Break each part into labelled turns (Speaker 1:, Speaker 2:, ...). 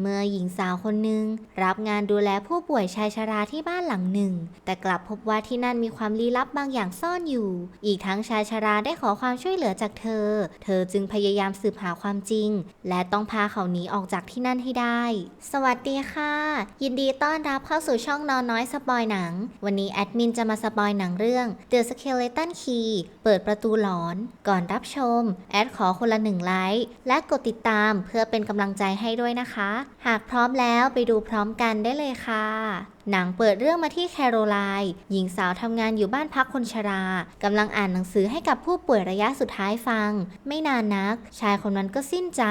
Speaker 1: เมื่อหญิงสาวคนหนึ่งรับงานดูแลผู้ป่วยชายชราที่บ้านหลังหนึ่ง แต่กลับพบว่าที่นั่นมีความลี้ลับบางอย่างซ่อนอยู่ อีกทั้งชายชราได้ขอความช่วยเหลือจากเธอ เธอจึงพยายามสืบหาความจริง และต้องพาเขาหนีออกจากที่นั่นให้ได้ สวัสดีค่ะ ยินดีต้อนรับเข้าสู่ช่องนอนน้อยสปอยหนัง วันนี้แอดมินจะมาสปอยหนังเรื่อง The Skeleton Key เปิดประตูหลอน ก่อนรับชม แอดขอคนละหนึ่งไลค์และกดติดตามเพื่อเป็นกำลังใจให้ด้วยนะคะหากพร้อมแล้วไปดูพร้อมกันได้เลยค่ะหนังเปิดเรื่องมาที่แคโรไลน์หญิงสาวทำงานอยู่บ้านพักคนชรากำลังอ่านหนังสือให้กับผู้ป่วยระยะสุดท้ายฟัง ไม่นานนัก ชายคนนั้นก็สิ้นใจ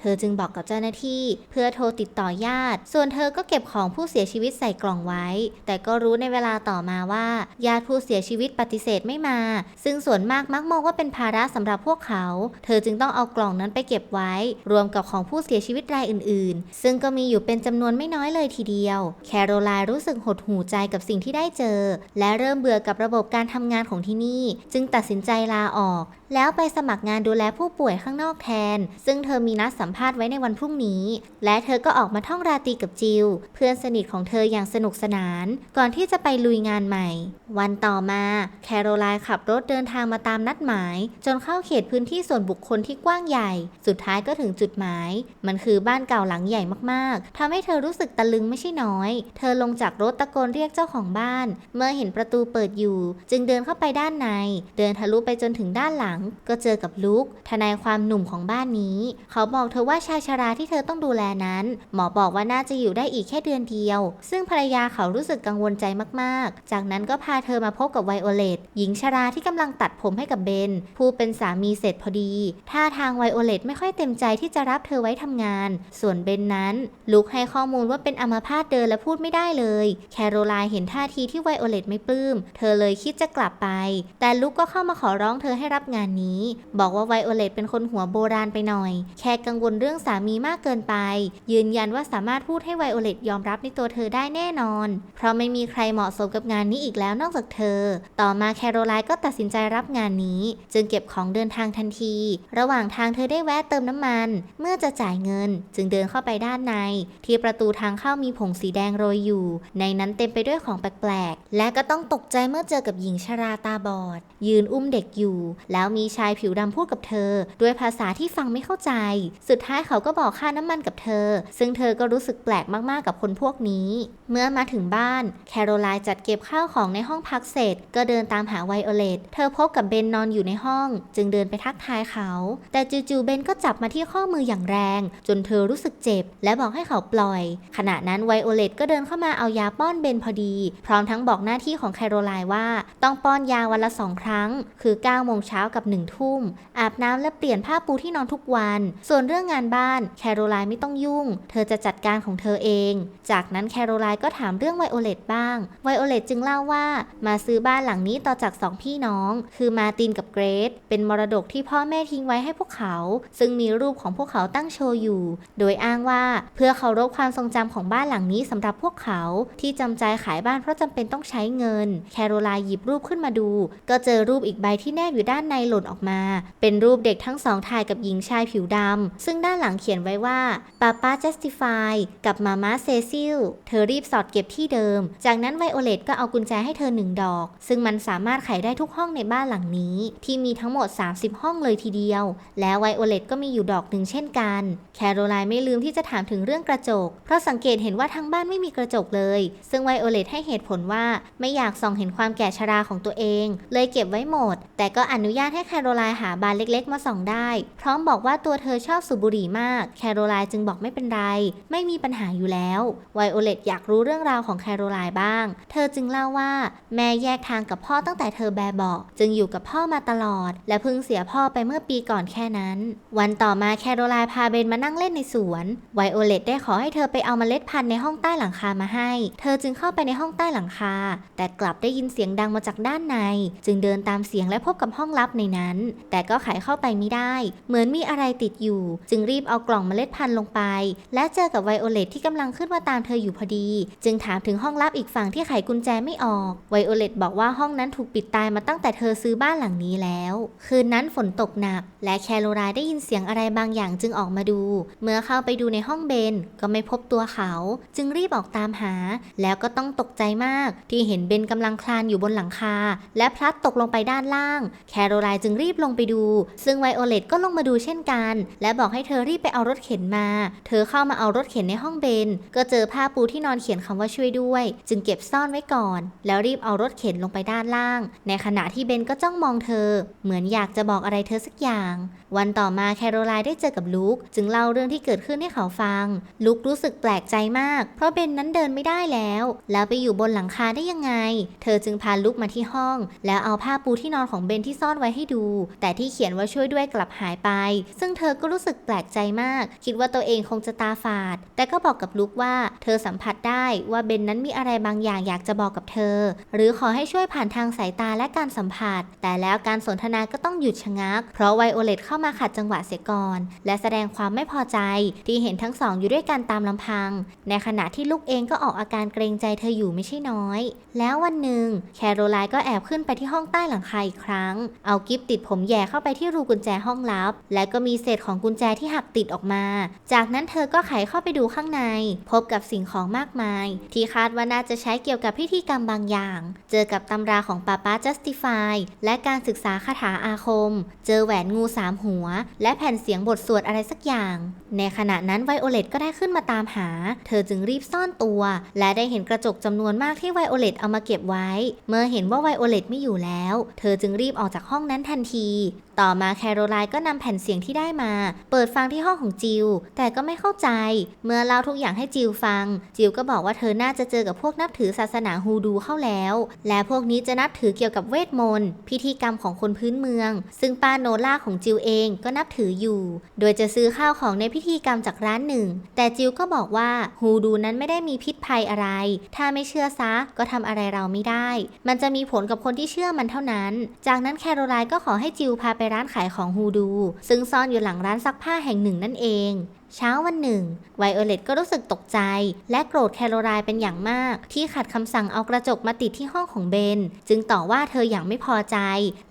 Speaker 1: เธอจึงบอกกับเจ้าหน้าที่ เพื่อโทรติดต่อญาติ ส่วนเธอก็เก็บของผู้เสียชีวิตใส่กล่องไว้ แต่ก็รู้ในเวลาต่อมาว่า ญาติผู้เสียชีวิตปฏิเสธไม่มา ซึ่งส่วนมากมักมองว่าเป็นภาระสำหรับพวกเขา เธอจึงต้องเอากล่องนั้นไปเก็บไว้ รวมกับของผู้เสียชีวิตรายอื่น ๆ ซึ่งก็มีอยู่เป็นจำนวนไม่น้อยเลยทีเดียว แคโรไลน์รู้สึกหดหูใจกับสิ่งที่ได้เจอ และเริ่มเบื่อกับระบบการทำงานของที่นี่ จึงตัดสินใจลาออก แล้วไปสมัครงานดูแลผู้ป่วยข้างนอกแทน ซึ่งเธอมีนัดสัมภาษณ์ไว้ในวันพรุ่งนี้ และเธอก็ออกมาท่องราตรีกับจิลเพื่อนสนิทของเธออย่างสนุกสนาน ก่อนที่จะไปลุยงานใหม่ วันต่อมาแคโรไลน์ขับรถเดินทางมาตามนัดหมาย จนเข้าเขตพื้นที่ส่วนบุคคลที่กว้างใหญ่ สุดท้ายก็ถึงจุดหมาย มันคือบ้านเก่าหลังใหญ่มากๆทำให้เธอรู้สึกตะลึงไม่ใช่น้อย เธอลงจากรถตะโกนเรียกเจ้าของบ้าน เมื่อเห็นประตูเปิดอยู่ จึงเดินเข้าไปด้านใน เดินทะลุไปจนถึงด้านหลัง ก็เจอกับลุกทนายความหนุ่มของบ้านนี้ เขาบอกเธอว่าชายชราที่เธอต้องดูแลนั้น หมอบอกว่าน่าจะอยู่ได้อีกแค่เดือนเดียว ซึ่งภรรยาเขารู้สึกกังวลใจมาก ๆ จากนั้นก็พาเธอมาพบกับไวโอเลตหญิงชราที่กำลังตัดผมให้กับเบน ผู้เป็นสามีเสร็จพอดี ท่าทางไวโอเลตไม่ค่อยเต็มใจที่จะรับเธอไว้ทำงาน ส่วนเบนนั้น ลุกให้ข้อมูลว่าเป็นอัมพาตเดินและพูดไม่ได้เลยแคโรไลน์เห็นท่าทีที่ไวโอเลตไม่ปลื้ม เธอเลยคิดจะกลับไป แต่ลุกก็เข้ามาขอร้องเธอให้รับงานนี้ บอกว่าไวโอเลตเป็นคนหัวโบราณไปหน่อย แค่กังวลเรื่องสามีมากเกินไป ยืนยันว่าสามารถพูดให้ไวโอเลตยอมรับในตัวเธอได้แน่นอน เพราะไม่มีใครเหมาะสมกับงานนี้อีกแล้วนอกจากเธอ ต่อมาแคโรไลน์ก็ตัดสินใจรับงานนี้ จึงเก็บของเดินทางทันที ระหว่างทางเธอได้แวะเติมน้ำมัน เมื่อจะจ่ายเงิน จึงเดินเข้าไปด้านใน ที่ประตูทางเข้ามีผงสีแดงโรยอยู่ในนั้นเต็มไปด้วยของแปลกๆ และก็ต้องตกใจเมื่อเจอกับหญิงชราตาบอด ยืนอุ้มเด็กอยู่ แล้วมีชายผิวดำพูดกับเธอ ด้วยภาษาที่ฟังไม่เข้าใจ สุดท้ายเขาก็บอกค่าน้ำมันกับเธอ ซึ่งเธอก็รู้สึกแปลกมากๆกับคนพวกนี้ เมื่อมาถึงบ้าน แคโรไลน์จัดเก็บข้าวของในห้องพักเสร็จ ก็เดินตามหาไวโอเลตเธอพบกับเบนนอนอยู่ในห้อง จึงเดินไปทักทายเขา แต่จู่ๆเบนก็จับมาที่ข้อมืออย่างแรง จนเธอรู้สึกเจ็บ และบอกให้เขาปล่อย ขณะนั้นไวโอเลตก็เดินเข้ามาเอายาป้อนเบนพอดี พร้อมทั้งบอกหน้าที่ของแคโรไลน์ว่า ต้องป้อนยาวันละสองครั้ง คือ9โมงเช้ากับ1ทุ่ม อาบน้ำและเปลี่ยนผ้าปูที่นอนทุกวัน ส่วนเรื่องงานบ้านแคโรไลน์ไม่ต้องยุ่ง เธอจะจัดการของเธอเอง จากนั้นแคโรไลน์ก็ถามเรื่องไวโอเลตบ้าง ไวโอเลตจึงเล่าว่า มาซื้อบ้านหลังนี้ต่อจากสองพี่น้อง คือมาตินกับเกรซเป็นมรดกที่พ่อแม่ทิ้งไว้ให้พวกเขา ซึ่งมีรูปของพวกเขาตั้งโชว์อยู่ โดยอ้างว่าเพื่อเคารพความทรงจำของบ้านหลังนี้สำหรับพวกเขาที่จำใจขายบ้านเพราะจำเป็นต้องใช้เงิน แคโรไลน์หยิบรูปขึ้นมาดู ก็เจอรูปอีกใบที่แนบอยู่ด้านในหล่นออกมา เป็นรูปเด็กทั้งสองถ่ายกับหญิงชายผิวดำซึ่งด้านหลังเขียนไว้ว่าป้าป้า justify กับมาม่าเซซิลเธอรีบสอดเก็บที่เดิม จากนั้นไวโอเลตก็เอากุญแจให้เธอหนึ่งดอก ซึ่งมันสามารถไขได้ทุกห้องในบ้านหลังนี้ ที่มีทั้งหมด 30 ห้องเลยทีเดียว แล้วไวโอเลตก็มีอยู่ดอกหนึ่งเช่นกัน แคโรไลน์ไม่ลืมที่จะถามถึงเรื่องกระจก เพราะสังเกตเห็นว่าทั้งบ้านไม่มีกระจกเลยซึ่งไวโอเลตให้เหตุผลว่าไม่อยากส่องเห็นความแก่ชราของตัวเอง เลยเก็บไว้หมด แต่ก็อนุญาตให้แคโรไลน์หาบานเล็กๆ มาส่องได้ พร้อมบอกว่าตัวเธอชอบสูบบุหรี่มาก แคโรไลน์จึงบอกไม่เป็นไร ไม่มีปัญหาอยู่แล้ว ไวโอเลตอยากรู้เรื่องราวของแคโรไลน์บ้าง เธอจึงเล่าว่า แม่แยกทางกับพ่อตั้งแต่เธอแบบเบาะจึงอยู่กับพ่อมาตลอด และเพิ่งเสียพ่อไปเมื่อปีก่อนแค่นั้น วันต่อมาแคโรไลน์พาเบนมานั่งเล่นในสวน ไวโอเลตได้ขอให้เธอไปเอาเมล็ดพันธุ์ในห้องใต้หลังคามาให้เธอจึงเข้าไปในห้องใต้หลังคา แต่กลับได้ยินเสียงดังมาจากด้านใน จึงเดินตามเสียงและพบกับห้องลับในนั้น แต่ก็ไขเข้าไปไม่ได้ เหมือนมีอะไรติดอยู่ จึงรีบเอากล่องเมล็ดพันธุ์ลงไป และเจอกับไวโอเลตที่กำลังขึ้นมาตามเธออยู่พอดี จึงถามถึงห้องลับอีกฝั่งที่ไขกุญแจไม่ออก ไวโอเลตบอกว่าห้องนั้นถูกปิดตายมาตั้งแต่เธอซื้อบ้านหลังนี้แล้ว คืนนั้นฝนตกหนัก และแคโรไลน์ได้ยินเสียงอะไรบางอย่างจึงออกมาดู เมื่อเข้าไปดูในห้องเบนก็ไม่พบตัวเขา จึงรีบออกตามหาแล้วก็ต้องตกใจมาก ที่เห็นเบนกำลังคลานอยู่บนหลังคา และพลัดตกลงไปด้านล่าง แคโรไลน์จึงรีบลงไปดู ซึ่งไวโอเลตก็ลงมาดูเช่นกัน และบอกให้เธอรีบไปเอารถเข็นมา เธอเข้ามาเอารถเข็นในห้องเบน ก็เจอผ้าปูที่นอนเขียนคำว่าช่วยด้วย จึงเก็บซ่อนไว้ก่อน แล้วรีบเอารถเข็นลงไปด้านล่าง ในขณะที่เบนก็จ้องมองเธอ เหมือนอยากจะบอกอะไรเธอสักอย่าง วันต่อมาแคโรไลน์ได้เจอกับลูกจึงเล่าเรื่องที่เกิดขึ้นให้เขาฟังลูกรู้สึกแปลกใจมาก เพราะเบนนั้นเดินไม่ได้ได้แล้ว แล้วไปอยู่บนหลังคาได้ยังไง เธอจึงพาลูกมาที่ห้อง แล้วเอาผ้าปูที่นอนของเบนที่ซ่อนไว้ให้ดู แต่ที่เขียนว่าช่วยด้วยกลับหายไป ซึ่งเธอก็รู้สึกแปลกใจมาก คิดว่าตัวเองคงจะตาฝาด แต่ก็บอกกับลูกว่าเธอสัมผัสได้ว่าเบนนั้นมีอะไรบางอย่างอยากจะบอกกับเธอ หรือขอให้ช่วยผ่านทางสายตาและการสัมผัส แต่แล้วการสนทนาก็ต้องหยุดชะงัก เพราะไวโอเลตเข้ามาขัดจังหวะเสียก่อน และแสดงความไม่พอใจที่เห็นทั้งสองอยู่ด้วยกันตามลำพัง ในขณะที่ลูกเองก็ออกอาการเกรงใจเธออยู่ไม่ใช่น้อย แล้ววันหนึ่งแคโรไลน์ก็แอบขึ้นไปที่ห้องใต้หลังคาอีกครั้ง เอากิฟติดผมแย่เข้าไปที่รูกุญแจห้องลับ และก็มีเศษของกุญแจที่หักติดออกมา จากนั้นเธอก็ไขเข้าไปดูข้างใน พบกับสิ่งของมากมาย ที่คาดว่าน่าจะใช้เกี่ยวกับพิธีกรรมบางอย่าง เจอกับตำราของป้าป้า justify และการศึกษาคาถาอาคม เจอแหวนงูสามหัว และแผ่นเสียงบทสวดอะไรสักอย่าง ในขณะนั้นไวโอเลตก็ได้ขึ้นมาตามหา เธอจึงรีบซ่อนตัวและได้เห็นกระจกจำนวนมากที่ไวโอเลตเอามาเก็บไว้ เมื่อเห็นว่าไวโอเลตไม่อยู่แล้ว เธอจึงรีบออกจากห้องนั้นทันทีต่อมาแคโรไลน์ก็นำแผ่นเสียงที่ได้มา เปิดฟังที่ห้องของจิลแต่ก็ไม่เข้าใจ เมื่อเล่าทุกอย่างให้จิลฟัง จิลก็บอกว่าเธอน่าจะเจอกับพวกนับถือศาสนาฮูดูเข้าแล้ว และพวกนี้จะนับถือเกี่ยวกับเวทมนต์พิธีกรรมของคนพื้นเมือง ซึ่งป้าโนล่าของจิลเองก็นับถืออยู่ โดยจะซื้อข้าวของในพิธีกรรมจากร้านหนึ่ง แต่จิลก็บอกว่าฮูดูนั้นไม่ได้มีพิษภัยอะไร ถ้าไม่เชื่อซะก็ทำอะไรเราไม่ได้ มันจะมีผลกับคนที่เชื่อมันเท่านั้น จากนั้นแคโรไลน์ก็ขอให้จิลพาไปไปร้านขายของฮูดู ซึ่งซ่อนอยู่หลังร้านซักผ้าแห่งหนึ่งนั่นเอง เช้าวันหนึ่ง ไวโอเลตก็รู้สึกตกใจ และโกรธแคโรไลน์เป็นอย่างมาก ที่ขัดคำสั่งเอากระจกมาติดที่ห้องของเบน จึงต่อว่าเธออย่างไม่พอใจ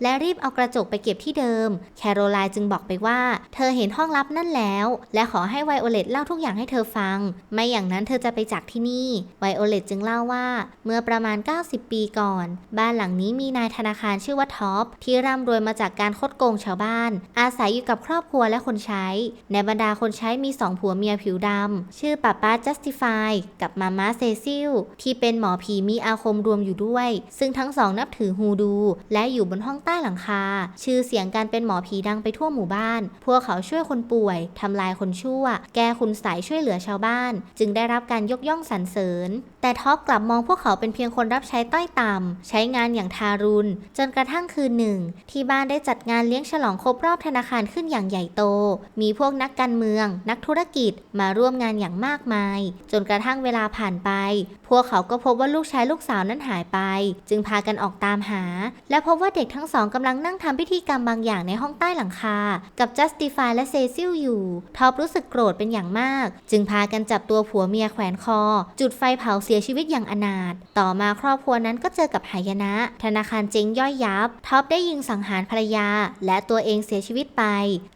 Speaker 1: และรีบเอากระจกไปเก็บที่เดิม แคโรไลน์จึงบอกไปว่า เธอเห็นห้องลับนั่นแล้ว และขอให้ไวโอเลตเล่าทุกอย่างให้เธอฟัง ไม่อย่างนั้นเธอจะไปจากที่นี่ ไวโอเลตจึงเล่าว่า เมื่อประมาณ 90 ปีก่อน บ้านหลังนี้มีนายธนาคารชื่อว่าท็อปที่ร่ำรวยมาจากการคดโกงชาวบ้าน อาศัยอยู่กับครอบครัวและคนใช้ ในบรรดาคนใช้มีสองผัวเมียผิวดำ ชื่อป้าป้า justify กับมาม่าเซซิล ที่เป็นหมอผีมีอาคมรวมอยู่ด้วย ซึ่งทั้งสองนับถือฮูดู และอยู่บนห้องใต้หลังคา ชื่อเสียงการเป็นหมอผีดังไปทั่วหมู่บ้าน พวกเขาช่วยคนป่วยทำลายคนชั่ว แก้คุณใสยช่วยเหลือชาวบ้าน จึงได้รับการยกย่องสรรเสริญ แต่ท็อปกลับมองพวกเขาเป็นเพียงคนรับใช้ต้อยต่ำใช้งานอย่างทารุณ จนกระทั่งคืนหนึ่ง ที่บ้านได้จัดงานเลี้ยงฉลองครบรอบธนาคารขึ้นอย่างใหญ่โต มีพวกนักการเมือง นักธุรกิจมาร่วมงานอย่างมากมาย จนกระทั่งเวลาผ่านไป พวกเขาก็พบว่าลูกชายลูกสาวนั้นหายไป จึงพากันออกตามหา และพบว่าเด็กทั้งสองกำลังนั่งทำพิธีกรรมบางอย่างในห้องใต้หลังคา กับ Justify และเซซิลอยู่ ท็อปรู้สึกโกรธเป็นอย่างมาก จึงพากันจับตัวผัวเมียแขวนคอ จุดไฟเผาเสียชีวิตอย่างอนาถต่อมาครอบครัวนั้นก็เจอกับหายนะ ธนาคารเจ๊งย่อยยับ ท็อปได้ยิงสังหารภรรยา และตัวเองเสียชีวิตไป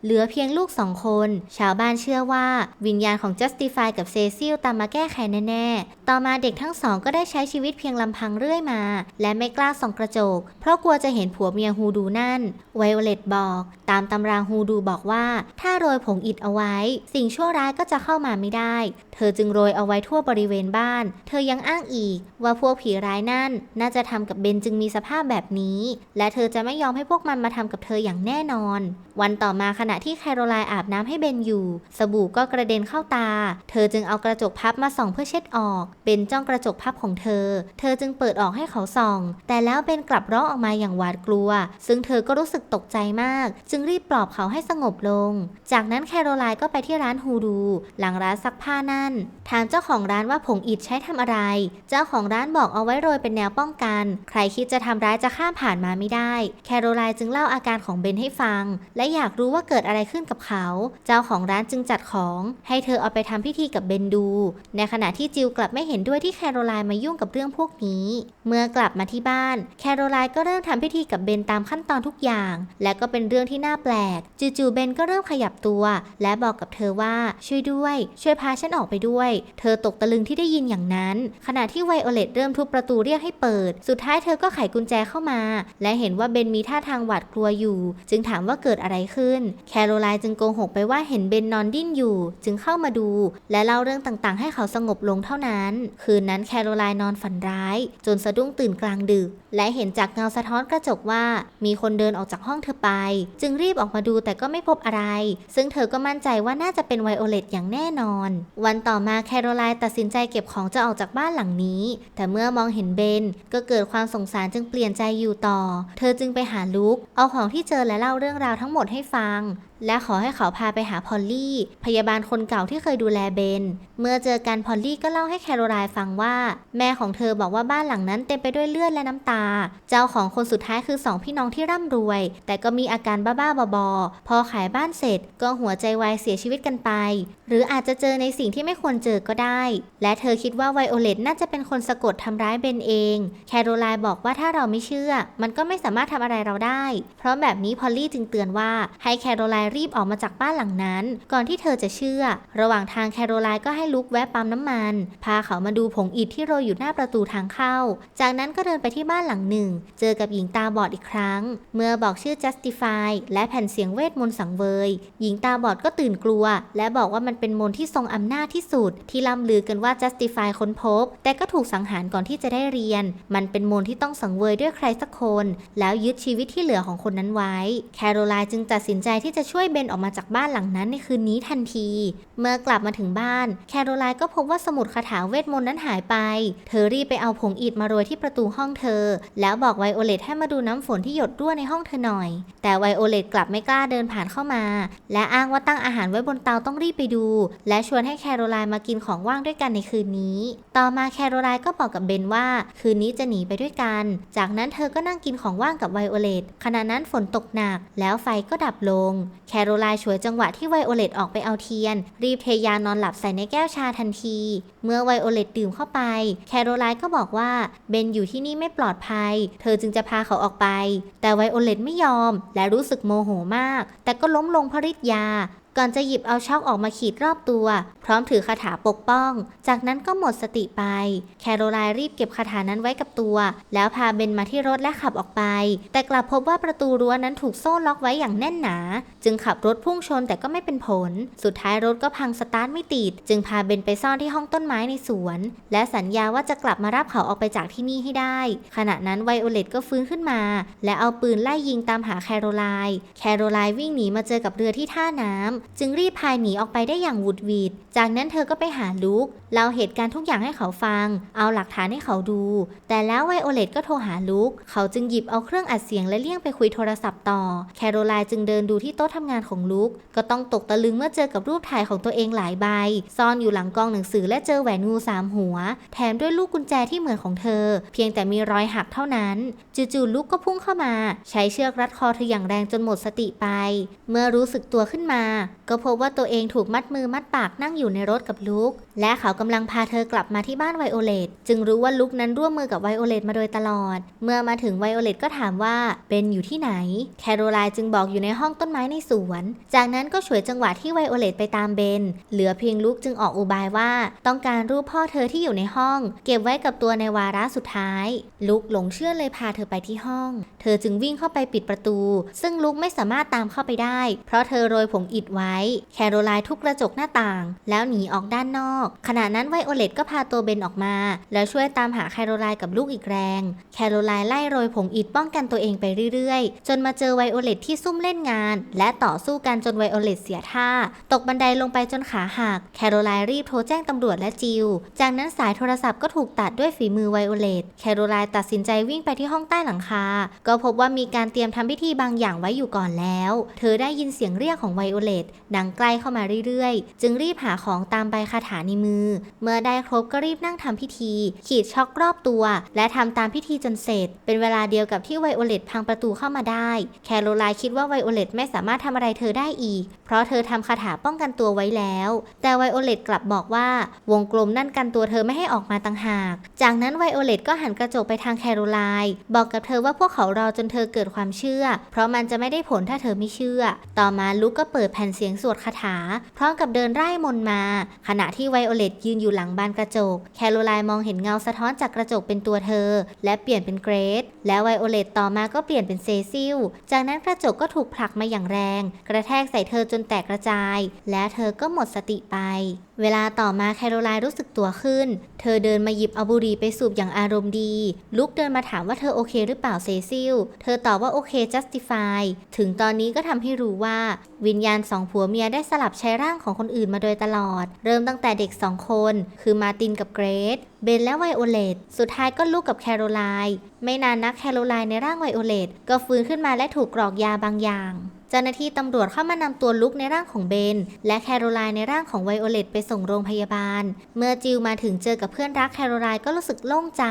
Speaker 1: เหลือเพียงลูกสองคน ชาวบ้านเชื่อว่าว่า วิญญาณของ Justify กับเซซิลตามมาแก้ไขแน่ๆ ต่อมาเด็กทั้งสองก็ได้ใช้ชีวิตเพียงลำพังเรื่อยมา และไม่กล้าส่องกระจก เพราะกลัวจะเห็นผัวเมียฮูดูนั่น ไวโอเลตบอก ตามตำราฮูดูบอกว่า ถ้าโรยผงอิฐเอาไว้ สิ่งชั่วร้ายก็จะเข้ามาไม่ได้ เธอจึงโรยเอาไว้ทั่วบริเวณบ้าน เธอยังอ้างอีก ว่าพวกผีร้ายนั่น น่าจะทำกับเบนจึงมีสภาพแบบนี้ และเธอจะไม่ยอมให้พวกมันมาทำกับเธออย่างแน่นอน วันต่อมาขณะที่แคโรไลน์อาบน้ำให้เบนอยู่สบู่บู่ก็กระเด็นเข้าตา เธอจึงเอากระจกพับมาส่องเพื่อเช็ดออก เบนจ้องกระจกพับของเธอ เธอจึงเปิดออกให้เขาส่อง แต่แล้วเบนกลับร้องออกมาอย่างหวาดกลัว ซึ่งเธอก็รู้สึกตกใจมาก จึงรีบปลอบเขาให้สงบลง จากนั้นแคโรไลน์ก็ไปที่ร้านฮูดู หลังร้านซักผ้านั่น ถามเจ้าของร้านว่าผงอิฐใช้ทำอะไร เจ้าของร้านบอกเอาไว้โรยเป็นแนวป้องกัน ใครคิดจะทำร้ายจะข้ามผ่านมาไม่ได้ แคโรไลน์จึงเล่าอาการของเบนให้ฟัง และอยากรู้ว่าเกิดอะไรขึ้นกับเขา เจ้าของร้านจึงจัดของ ให้เธอเอาไปทำพิธีกับเบนดู ในขณะที่จิลกลับไม่เห็นด้วยที่แคโรไลน์มายุ่งกับเรื่องพวกนี้ เมื่อกลับมาที่บ้าน แคโรไลน์ก็เริ่มทำพิธีกับเบนตามขั้นตอนทุกอย่าง และก็เป็นเรื่องที่น่าแปลก จู่ๆเบนก็เริ่มขยับตัว และบอกกับเธอว่าช่วยด้วย ช่วยพาฉันออกไปด้วย เธอตกตะลึงที่ได้ยินอย่างนั้น ขณะที่ไวโอเลตเริ่มทุบประตูเรียกให้เปิด สุดท้ายเธอก็ไขกุญแจเข้ามา และเห็นว่าเบนมีท่าทางหวาดกลัวอยู่ จึงถามว่าเกิดอะไรขึ้น แคโรไลน์จึงโกหกไปว่าเห็นเบนนอนดิ้นอยู่จึงเข้ามาดู และเล่าเรื่องต่างๆ ให้เขาสงบลงเท่านั้น คืนนั้นแคโรไลน์นอนฝันร้าย จนสะดุ้งตื่นกลางดึก และเห็นจากเงาสะท้อนกระจกว่า มีคนเดินออกจากห้องเธอไป จึงรีบออกมาดูแต่ก็ไม่พบอะไร ซึ่งเธอก็มั่นใจว่าน่าจะเป็นไวโอเลตอย่างแน่นอน วันต่อมาแคโรไลน์ตัดสินใจเก็บของจะออกจากบ้านหลังนี้ แต่เมื่อมองเห็นเบนก็เกิดความสงสารจึงเปลี่ยนใจอยู่ต่อ เธอจึงไปหาลุก เอาของที่เจอและเล่าเรื่องราวทั้งหมดให้ฟัง และขอให้เขาพาไปหาพอลลี่ พยาบาลคนเก่าที่เคยดูแลเบน เมื่อเจอกันพอลลี่ก็เล่าให้แคโรไลน์ฟังว่า แม่ของเธอบอกว่าบ้านหลังนั้นเต็มไปด้วยเลือดและน้ำตา เจ้าของคนสุดท้ายคือสองพี่น้องที่ร่ำรวย แต่ก็มีอาการบ้าๆบอๆพอขายบ้านเสร็จ ก็หัวใจวายเสียชีวิตกันไป หรืออาจจะเจอในสิ่งที่ไม่ควรเจอก็ได้ และเธอคิดว่าไวโอเลตน่าจะเป็นคนสะกดทำร้ายเบนเอง แคโรไลน์บอกว่าถ้าเราไม่เชื่อ มันก็ไม่สามารถทำอะไรเราได้ เพราะแบบนี้พอลลี่จึงเตือนว่าให้แคโรไลน์รีบออกมาจากบ้านหลังนั้น ก่อนที่เธอจะเชื่อ ระหว่างทางแคโรไลน์ก็ให้ลุกแวะปั๊มน้ำมัน พาเขามาดูผงอิฐที่โรยอยู่หน้าประตูทางเข้า จากนั้นก็เดินไปที่บ้านหลังหนึ่ง เจอกับหญิงตาบอดอีกครั้ง เมื่อบอกชื่อ justify และแผ่นเสียงเวทมนต์สังเวย หญิงตาบอดก็ตื่นกลัว และบอกว่ามันเป็นมนต์ที่ทรงอำนาจที่สุด ที่ล่ำลือกันว่า justify ค้นพบ แต่ก็ถูกสังหารก่อนที่จะได้เรียน มันเป็นมนต์ที่ต้องสังเวยด้วยใครสักคน แล้วยึดชีวิตที่เหลือของคนนั้นไว้ แคโรไลน์จึงตัดสินใจที่จะช่วย่วยเบนออกมาจากบ้านหลังนั้นในคืนนี้ทันที เมื่อกลับมาถึงบ้าน แคโรไลน์ก็พบว่าสมุดคาถาเวทมนต์นั้นหายไป เธอรีบไปเอาผงอิฐมาโรยที่ประตูห้องเธอ แล้วบอกไวโอเลตให้มาดูน้ำฝนที่หยดรั่วในห้องเธอหน่อย แต่ไวโอเลตกลับไม่กล้าเดินผ่านเข้ามา และอ้างว่าตั้งอาหารไว้บนเตาต้องรีบไปดู และชวนให้แคโรไลน์มากินของว่างด้วยกันในคืนนี้ ต่อมาแคโรไลน์ก็บอกกับเบนว่าคืนนี้จะหนีไปด้วยกัน จากนั้นเธอก็นั่งกินของว่างกับไวโอเลตขณะนั้นฝนตกหนัก แล้วไฟก็ดับลงแคโรไลน์ฉวยจังหวะที่ไวโอเลตออกไปเอาเทียน รีบเทยานอนหลับใส่ในแก้วชาทันที เมื่อไวโอเลตดื่มเข้าไป แคโรไลน์ก็บอกว่าเบนอยู่ที่นี่ไม่ปลอดภัย เธอจึงจะพาเขาออกไป แต่ไวโอเลตไม่ยอม และรู้สึกโมโหมาก แต่ก็ล้มลงเพราะฤทธิ์ยา ก่อนจะหยิบเอาช็อกออกมาขีดรอบตัว พร้อมถือคาถาปกป้อง จากนั้นก็หมดสติไป แคโรไลน์รีบเก็บคาถานั้นไว้กับตัว แล้วพาเบนมาที่รถและขับออกไป แต่กลับพบว่าประตูรั้วนั้นถูกโซ่ล็อกไว้อย่างแน่นหนา จึงขับรถพุ่งชนแต่ก็ไม่เป็นผล สุดท้ายรถก็พังสตาร์ทไม่ติด จึงพาเบนไปซ่อนที่ห้องต้นไม้ในสวน และสัญญาว่าจะกลับมารับเขาออกไปจากที่นี่ให้ได้ ขณะนั้นไวโอเลตก็ฟื้นขึ้นมา และเอาปืนไล่ยิงตามหาแคโรไลน์ แคโรไลน์วิ่งหนีมาเจอกับเรือที่ท่าน้ำจึงรีบพายหนีออกไปได้อย่างหวุดหวิด จากนั้นเธอก็ไปหาลุกเล่าเหตุการณ์ทุกอย่างให้เขาฟัง เอาหลักฐานให้เขาดู แต่แล้วไวโอเลตก็โทรหาลุกเขาจึงหยิบเอาเครื่องอัดเสียงและเลี่ยงไปคุยโทรศัพท์ต่อ แคโรไลน์จึงเดินดูที่โต๊ะทำงานของลุกก็ต้องตกตะลึงเมื่อเจอกับรูปถ่ายของตัวเองหลายใบ ซ่อนอยู่หลังกองหนังสือและเจอแหวนงูสามหัว แถมด้วยลูกกุญแจที่เหมือนของเธอ เพียงแต่มีรอยหักเท่านั้น จู่ๆลุกก็พุ่งเข้ามา ใช้เชือกรัดคอเธออย่างแรงจนหมดสติไป เมื่อรู้สึกตัวขึ้นมาก็พบว่าตัวเองถูกมัดมือมัดปากนั่งอยู่ในรถกับลูก และเขากำลังพาเธอกลับมาที่บ้านไวโอเลตจึงรู้ว่าลุกนั้นร่วมมือกับไวโอเลตมาโดยตลอด เมื่อมาถึงไวโอเลตก็ถามว่าเป็นอยู่ที่ไหน แคโรไลน์จึงบอกอยู่ในห้องต้นไม้ในสวน จากนั้นก็ฉวยจังหวะที่ไวโอเลตไปตามเบน เหลือเพียงลุกจึงออกอุบายว่า ต้องการรูปพ่อเธอที่อยู่ในห้อง เก็บไว้กับตัวในวาระสุดท้าย ลุกหลงเชื่อเลยพาเธอไปที่ห้อง เธอจึงวิ่งเข้าไปปิดประตู ซึ่งลุกไม่สามารถตามเข้าไปได้ เพราะเธอโรยผงอิฐไว้ แคโรไลน์ทุบกระจกหน้าต่าง แล้วหนีออกด้านนอกขณะนั้นไวโอเลตก็พาตัวเบนออกมา แล้วช่วยตามหาแคโรไลน์กับลูกอีกแรง แคโรไลน์ไล่โรยผงอิฐป้องกันตัวเองไปเรื่อยๆ จนมาเจอไวโอเลตที่ซุ่มเล่นงาน และต่อสู้กันจนไวโอเลตเสียท่า ตกบันไดลงไปจนขาหัก แคโรไลน์รีบโทรแจ้งตำรวจและจิว จากนั้นสายโทรศัพท์ก็ถูกตัดด้วยฝีมือไวโอเลต แคโรไลน์ตัดสินใจวิ่งไปที่ห้องใต้หลังคา ก็พบว่ามีการเตรียมทำพิธีบางอย่างไว้อยู่ก่อนแล้ว เธอได้ยินเสียงเรียกของไวโอเลตดังใกล้เข้ามาเรื่อยๆ จึงรีบหาของตามใบคาถาในมือ เมื่อได้ครบก็รีบนั่งทำพิธี ขีดช็อกรอบตัว และทำตามพิธีจนเสร็จ เป็นเวลาเดียวกับที่ไวโอเลตพังประตูเข้ามาได้ แคโรไลน์คิดว่าไวโอเลตไม่สามารถทำอะไรเธอได้อีก เพราะเธอทำคาถาป้องกันตัวไว้แล้ว แต่ไวโอเลตกลับบอกว่าวงกลมนั่นกันตัวเธอไม่ให้ออกมาต่างหาก จากนั้นไวโอเลตก็หันกระจกไปทางแคโรไลน์บอกกับเธอว่าพวกเขารอจนเธอเกิดความเชื่อ เพราะมันจะไม่ได้ผลถ้าเธอไม่เชื่อ ต่อมาลุกก็เปิดแผ่นเสียงสวดคาถา พร้อมกับเดินไร่มนมา ขณะที่ไวโอเลตยืนอยู่หลังบานกระจก แคโรไลน์มองเห็นเงาสะท้อนจากกระจกเป็นตัวเธอ และเปลี่ยนเป็นเกรซและไวโอเลตต่อมาก็เปลี่ยนเป็นเซซิล จากนั้นกระจกก็ถูกผลักมาอย่างแรง กระแทกใส่เธอจนแตกกระจาย และเธอก็หมดสติไป เวลาต่อมาแคโรไลน์รู้สึกตัวขึ้น เธอเดินมาหยิบเอาบุหรี่ไปสูบอย่างอารมณ์ดี ลุกเดินมาถามว่าเธอโอเคหรือเปล่าเซซิล เธอตอบว่าโอเค justify ถึงตอนนี้ก็ทำให้รู้ว่า วิญญาณสองผัวเมียได้สลับใช้ร่างของคนอื่นมาโดยตลอด เริ่มตั้งแต่เด็กสองคน คือมาตินกับเกรซเบนและไวโอเลต สุดท้ายก็ลูกกับแคโรไลน์ ไม่นานนักแคโรไลน์ในร่างไวโอเลตก็ฟื้นขึ้นมาและถูกกรอกยาบางอย่าง เจ้าหน้าที่ตำรวจเข้ามานำตัวลุกในร่างของเบน และแคโรไลน์ในร่างของไวโอเลตไปส่งโรงพยาบาล เมื่อจิลมาถึงเจอกับเพื่อนรักแคโรไลน์ก็รู้สึกโล่งใจ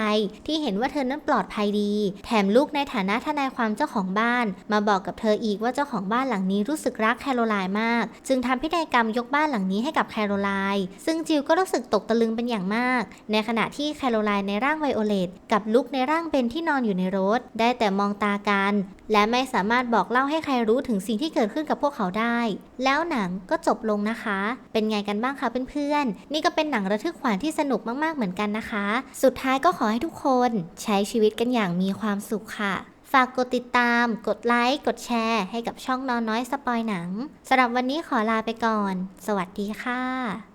Speaker 1: ที่เห็นว่าเธอนั้นปลอดภัยดี แถมลูกในฐานะทนายความเจ้าของบ้าน มาบอกกับเธออีกว่าเจ้าของบ้านหลังนี้รู้สึกรักแคโรไลน์มาก จึงทำพิธีกรรมยกบ้านหลังนี้ให้กับแคโรไลน์ซึ่งจิลก็รู้สึกตกตะลึงเป็นอย่างมาก ในขณะที่แคโรไลน์ในร่างไวโอเลตกับลุกในร่างเบนที่นอนอยู่ในรถ ได้แต่มองตากัน และไม่สามารถบอกเล่าให้ใครรู้ถึงสิ่งที่เกิดขึ้นกับพวกเขาได้ แล้วหนังก็จบลงนะคะ เป็นไงกันบ้างคะเพื่อนๆ นี่ก็เป็นหนังระทึกขวัญที่สนุกมากๆเหมือนกันนะคะ สุดท้ายก็ขอให้ทุกคนใช้ชีวิตกันอย่างมีความสุขค่ะ ฝากกดติดตาม กดไลค์ กดแชร์ ให้กับช่องนอนน้อยสปอยหนังสำหรับวันนี้ขอลาไปก่อน สวัสดีค่ะ